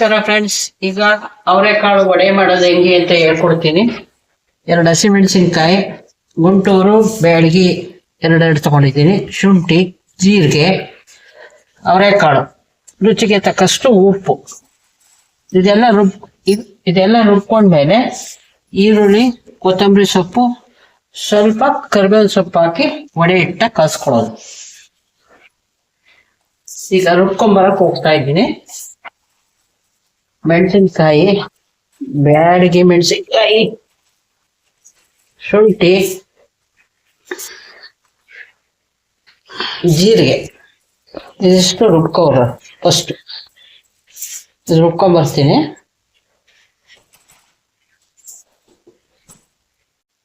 ನಮಸ್ಕಾರ ಫ್ರೆಂಡ್ಸ್ ಈಗ ಅವರೆಕಾಳು ವಡೆ ಮಾಡೋದು ಹೆಂಗೆ ಅಂತ ಹೇಳ್ಕೊಡ್ತೀನಿ. ಎರಡು ಹಸಿಮೆಣಸಿನ್ಕಾಯಿ, ಗುಂಟೂರು ಬ್ಯಾಡಗಿ ಎರಡೆರಡು ತಗೊಂಡಿದ್ದೀನಿ. ಶುಂಠಿ, ಜೀರಿಗೆ ಅವರೆಕಾಳು ರುಚಿಗೆ ತಕ್ಕಷ್ಟು ಉಪ್ಪು. ಇದೆಲ್ಲ ರುಬ್ ಇದು ಇದೆಲ್ಲ ರುಬ್ಕೊಂಡ್ಮೇಲೆ ಈರುಳ್ಳಿ, ಕೊತ್ತಂಬರಿ ಸೊಪ್ಪು, ಸ್ವಲ್ಪ ಕರಿಬೇವಿನ ಸೊಪ್ಪು ಹಾಕಿ ವಡೆ ಇಟ್ಟ ಕಾಸ್ಕೊಳ್ಳೋದು. ಈಗ ರುಬ್ಕೊಂಬರಕ್ಕೆ ಹೋಗ್ತಾ ಇದ್ದೀನಿ. ಮೆಣಸಿನ್ಕಾಯಿ, ಬ್ಯಾಡಗಿ ಮೆಣಸಿನ್ಕಾಯಿ, ಶುಂಠಿ, ಜೀರಿಗೆ. ಇದಿಷ್ಟು ರುಬ್ಕೋರ ಫಸ್ಟ್ ರುಬ್ಕೊಂಬರ್ತೀನಿ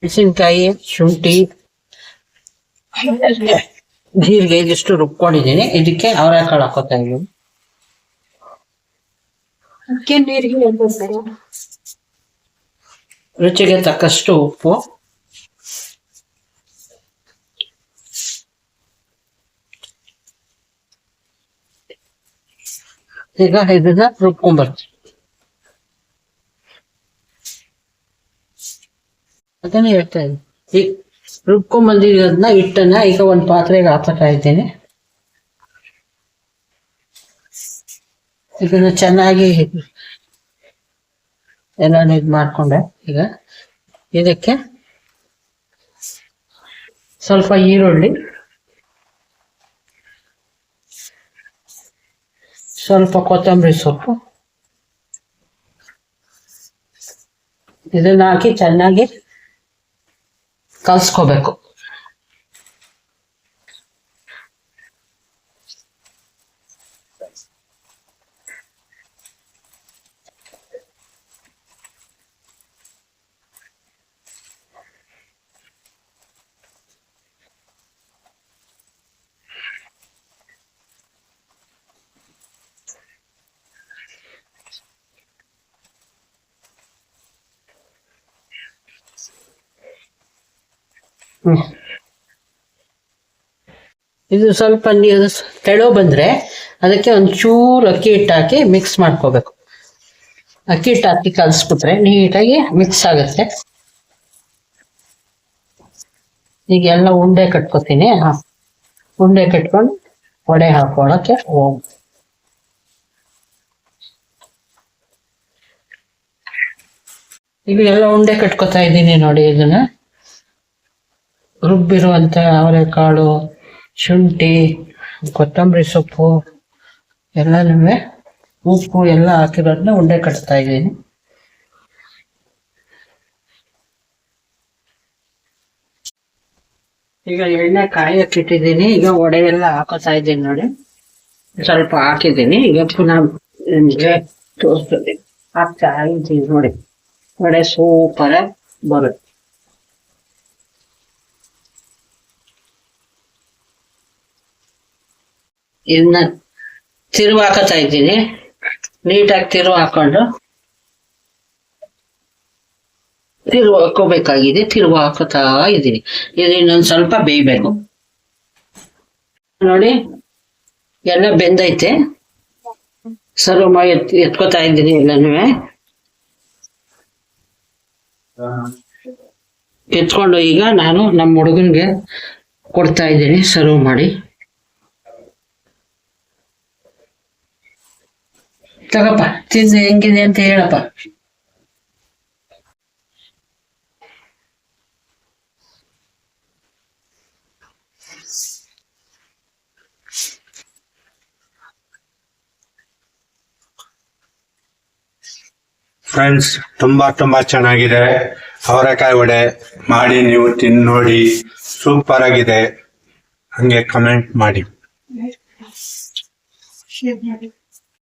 ಮೆಣಸಿನ್ಕಾಯಿ, ಶುಂಠಿ, ಜೀರಿಗೆ ಇದಿಷ್ಟು ರುಬ್ಕೊಂಡಿದ್ದೀನಿ. ಇದಕ್ಕೆ ಅವರೆಕಾಳು ಹಾಕೋತಾ ಇದ್ದೀನಿ ಅದಕ್ಕೆ ನೀರಿಗೆ ರುಚಿಗೆ ತಕ್ಕಷ್ಟು ಉಪ್ಪು. ಈಗ ಇದನ್ನ ರುಬ್ಕೊಂಡ್ಬರ್ತೀನಿ ಅದನ್ನೇ ಹೇಳ್ತಾ ಇದ್ದೀನಿ. ಈಗ ರುಬ್ಕೊಂಡ್ಬಂದಿರೋದನ್ನ ಹಿಟ್ಟನ್ನ ಈಗ ಒಂದು ಪಾತ್ರೆಗೆ ಹಾಕ್ತಾ ಇದ್ದೀನಿ. ಇದನ್ನ ಚೆನ್ನಾಗಿ ಎಲ್ಲಾನು ಇದು ಮಾಡಿಕೊಂಡೆ ಈಗ. ಇದಕ್ಕೆ ಸ್ವಲ್ಪ ಈರುಳ್ಳಿ, ಸ್ವಲ್ಪ ಕೊತ್ತಂಬರಿ ಸೊಪ್ಪು. ಇದನ್ನ ಹಾಕಿ ಚೆನ್ನಾಗಿ ಕಲ್ಸ್ಕೋಬೇಕು. ಇದು ಸ್ವಲ್ಪ ನೀರು ತೆಳು ಬಂದ್ರೆ ಅದಕ್ಕೆ ಒಂಚೂರು ಚೂರು ಅಕ್ಕಿ ಹಿಟ್ಟು ಹಾಕಿ ಮಿಕ್ಸ್ ಮಾಡ್ಕೋಬೇಕು. ಅಕ್ಕಿ ಹಿಟ್ಟು ಹಾಕಿ ಕಲಿಸ್ಬಿಟ್ರೆ ನೀಟಾಗಿ ಮಿಕ್ಸ್ ಆಗುತ್ತೆ. ಈಗ ಎಲ್ಲ ಉಂಡೆ ಕಟ್ಕೋತೀನಿ. ಉಂಡೆ ಕಟ್ಕೊಂಡು ವಡೆ ಹಾಕೊಳ್ಳೋಕೆ ಹೋಗ್. ಈಗ ಎಲ್ಲ ಉಂಡೆ ಕಟ್ಕೋತಾ ಇದ್ದೀನಿ ನೋಡಿ ಇದನ್ನ. ರುಬ್ಬಿರುವಂತ ಅವರೆಕಾಳು, ಶುಂಠಿ, ಕೊತ್ತಂಬರಿ ಸೊಪ್ಪು, ಎಲ್ಲನೂ ಉಪ್ಪು ಎಲ್ಲ ಹಾಕಿರೋದನ್ನ ಉಂಡೆ ಕಟ್ತಾ ಇದ್ದೀನಿ. ಈಗ ಎಣ್ಣೆ ಕಾಯಕ್ಕೆ ಇಟ್ಟಿದ್ದೀನಿ. ಈಗ ಒಡೆ ಎಲ್ಲ ಹಾಕೋತಾ ಇದ್ದೀನಿ ನೋಡಿ. ಸ್ವಲ್ಪ ಹಾಕಿದ್ದೀನಿ. ಈಗ ಪುನಃ ತೋರಿಸ್ತೀನಿ. ಹಾಕ್ತಾ ಇದ್ದೀನಿ ನೋಡಿ. ಒಡೆ ಸೂಪರ್ ಬರುತ್ತೆ. ಇದನ್ನ ತಿರುವು ಹಾಕತಾ ಇದ್ದೀನಿ. ನೀಟಾಗಿ ತಿರುವು ಹಾಕೊಂಡು. ತಿರುವು ಹಾಕೋಬೇಕಾಗಿದೆ ತಿರುವು ಹಾಕೋತಾ ಇದ್ದೀನಿ. ಇದು ಇನ್ನೊಂದು ಸ್ವಲ್ಪ ಬೇಯಬೇಕು. ನೋಡಿ ಎಲ್ಲ ಬೆಂದೈತೆ. ಸರ್ವ್ ಮಾಡಿ ಎತ್, ಎತ್ಕೋತಾ ಇದ್ದೀನಿ ಎಲ್ಲನೂ ಎತ್ಕೊಂಡು ಈಗ ನಾನು ನಮ್ಮ ಹುಡುಗನ್ಗೆ ಕೊಡ್ತಾ ಇದ್ದೀನಿ. ಸರ್ವ್ ಮಾಡಿ. ತಗಪ್ಪ ತಿಂದು ಹೆಂಗಿದೆ ಅಂತ ಹೇಳಪ್ಪ. ಫ್ರೆಂಡ್ಸ್ ತುಂಬಾ ತುಂಬಾ ಚೆನ್ನಾಗಿದೆ. ಅವರೆಕಾಯಿ ವಡೆ ಮಾಡಿ ನೀವು ತಿಂದು ನೋಡಿ ಸೂಪರ್ ಆಗಿದೆ. ಹಂಗೆ ಕಮೆಂಟ್ ಮಾಡಿ. ಶೇರ್ ಮಾಡಿ.